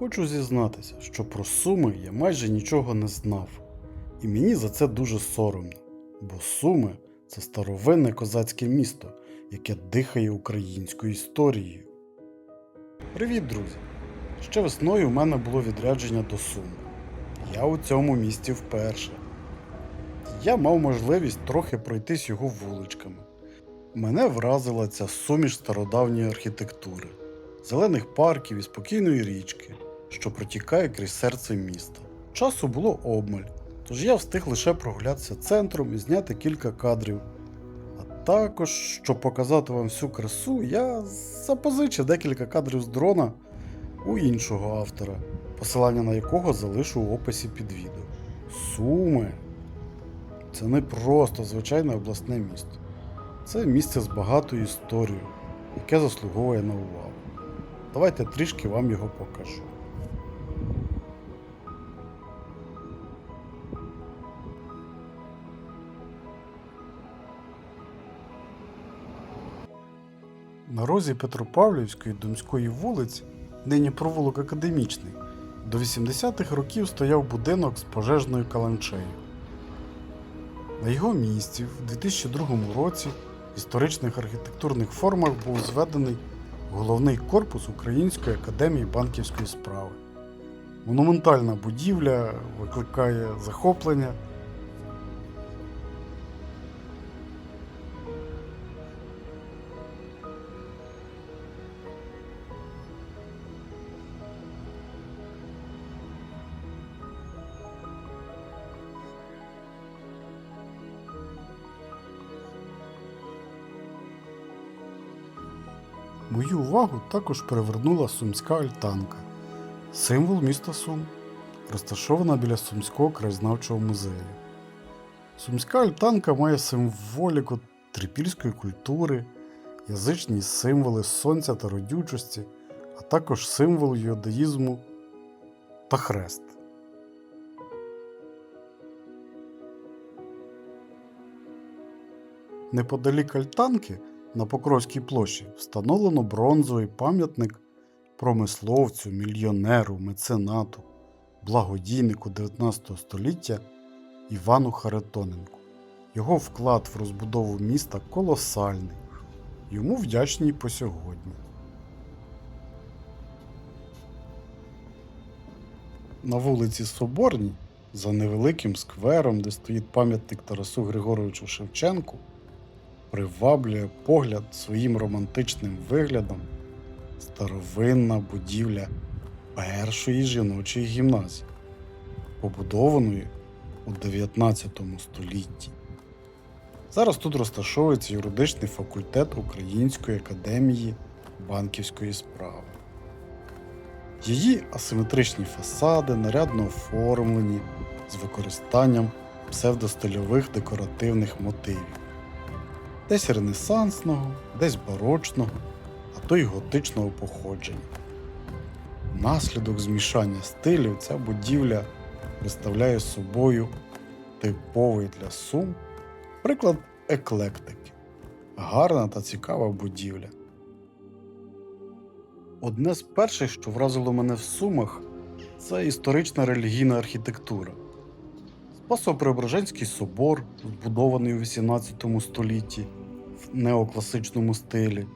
Хочу зізнатися, що про Суми я майже нічого не знав, і мені за це дуже соромно, бо Суми це старовинне козацьке місто, яке дихає українською історією. Привіт, друзі! Ще весною у мене було відрядження до Сум. Я у цьому місті вперше. Я мав можливість трохи пройтись його вуличками. Мене вразила ця суміш стародавньої архітектури, зелених парків і спокійної річки, що протікає крізь серце міста. Часу було обмаль, тож я встиг лише прогулятися центром і зняти кілька кадрів. А також, щоб показати вам всю красу, я запозичив декілька кадрів з дрона у іншого автора, посилання на якого залишу в описі під відео. Суми це не просто звичайне обласне місто. Це місце з багатою історією, яке заслуговує на увагу. Давайте трішки вам його покажу. На розі Петропавлівської Думської вулиць, нині провулок Академічний, до 80-х років стояв будинок з пожежною каланчею. На його місці в 2002 році в історичних архітектурних формах був зведений головний корпус Української академії банківської справи. Монументальна будівля викликає захоплення. Мою увагу також привернула сумська альтанка, символ міста Сум, розташована біля Сумського краєзнавчого музею. Сумська альтанка має символіку трипільської культури, язичні символи сонця та родючості, а також символ юдаїзму та хрест. Неподалік альтанки на Покровській площі встановлено бронзовий пам'ятник промисловцю, мільйонеру, меценату, благодійнику 19 століття Івану Харитоненку. Його вклад в розбудову міста колосальний. Йому вдячні по сьогодні. На вулиці Соборній, за невеликим сквером, де стоїть пам'ятник Тарасу Григоровичу Шевченку, приваблює погляд своїм романтичним виглядом старовинна будівля першої жіночої гімназії, побудованої у 19 столітті. Зараз тут розташовується юридичний факультет Української академії банківської справи. Її асиметричні фасади нарядно оформлені з використанням псевдостильових декоративних мотивів десь ренесансного, десь барочного, а то й готичного походження. Наслідок змішання стилів ця будівля представляє собою типовий для сум приклад еклектики. Гарна та цікава будівля. Одне з перших, що вразило мене в Сумах, це історична релігійна архітектура. Спасо-Преображенський собор, збудований у 18 столітті в неокласичному стилі,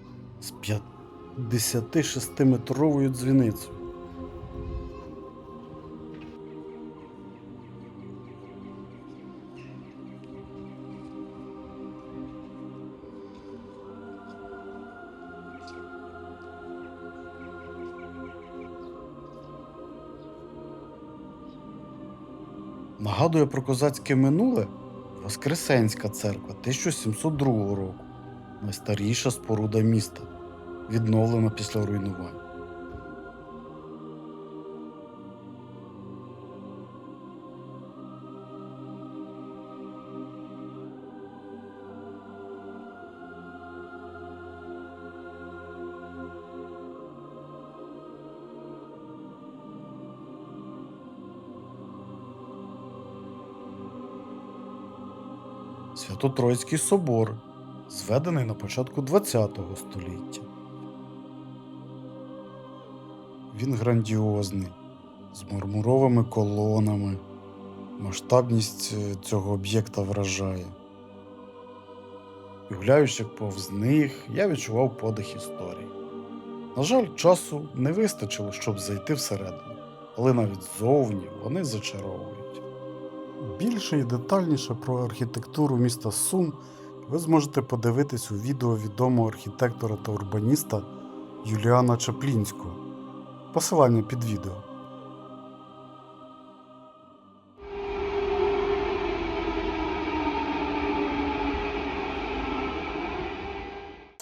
з 56-метровою дзвіницею. Нагадує про козацьке минуле Воскресенська церква 1702 року, найстаріша споруда міста, відновлена після руйнувань. Свято-Троїцький собор, зведений на початку ХХ століття. він грандіозний, з мармуровими колонами. Масштабність е, цього об'єкта вражає. І гуляючи повз них, я відчував подих історії. На жаль, часу не вистачило, щоб зайти всередину, але навіть ззовні вони зачаровують. Більше і детальніше про архітектуру міста Сум ви зможете подивитись у відео відомого архітектора та урбаніста Юліана Чаплінського. Посилання під відео.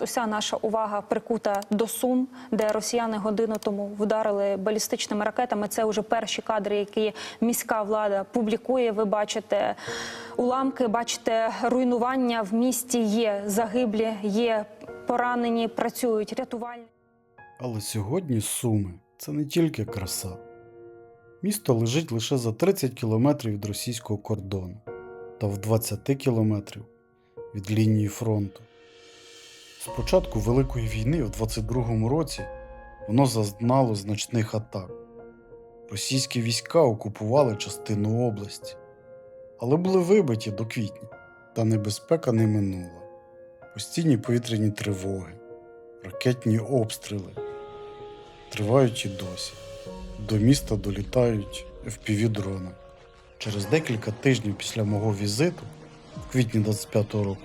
Уся наша увага прикута до Сум, де росіяни годину тому вдарили балістичними ракетами. Це вже перші кадри, які міська влада публікує. Ви бачите уламки, бачите руйнування в місті. Є загиблі, є поранені, працюють рятувальники. Але сьогодні Суми це не тільки краса. Місто лежить лише за 30 кілометрів від російського кордону та в 20 кілометрів від лінії фронту. З початку Великої війни в 22-му році воно зазнало значних атак. Російські війська окупували частину області, але були вибиті до квітня, та небезпека не минула. Постійні повітряні тривоги, ракетні обстріли тривають і досі. До міста долітають FPV-дрони. Через декілька тижнів після мого візиту, в квітні 25-го року,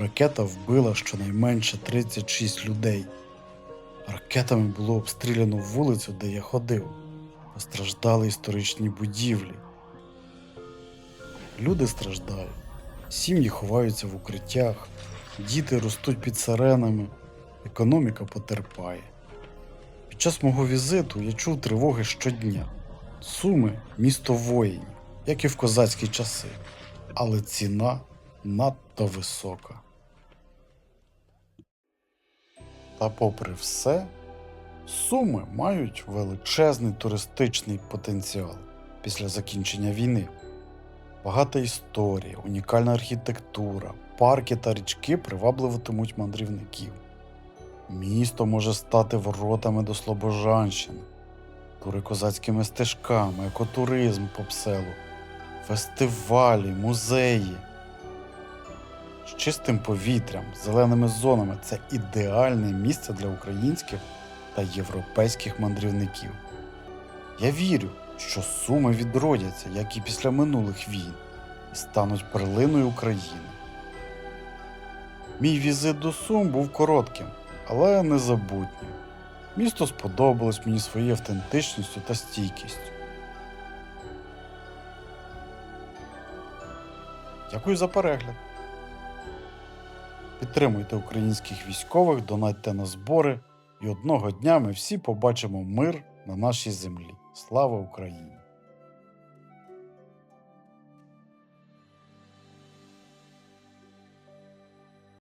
ракета вбила щонайменше 36 людей. Ракетами було обстріляно вулицю, де я ходив. Постраждали історичні будівлі. Люди страждають, сім'ї ховаються в укриттях, діти ростуть під сиренами, економіка потерпає. Під час мого візиту я чув тривоги щодня. Суми місто воїнів, як і в козацькі часи, але ціна надто висока. Та попри все, Суми мають величезний туристичний потенціал після закінчення війни. Багата історія, унікальна архітектура, парки та річки приваблюватимуть мандрівників. Місто може стати воротами до Слобожанщини, тури козацькими стежками, екотуризм по пселу, фестивалі, музеї. З чистим повітрям, зеленими зонами це ідеальне місце для українських та європейських мандрівників. Я вірю, що суми відродяться, як і після минулих війн, і стануть перлиною України. Мій візит до Сум був коротким, але незабутнім. Місто сподобалось мені своєю автентичністю та стійкістю. Дякую за перегляд. Підтримуйте українських військових, донатьте на збори, і одного дня ми всі побачимо мир на нашій землі. Слава Україні!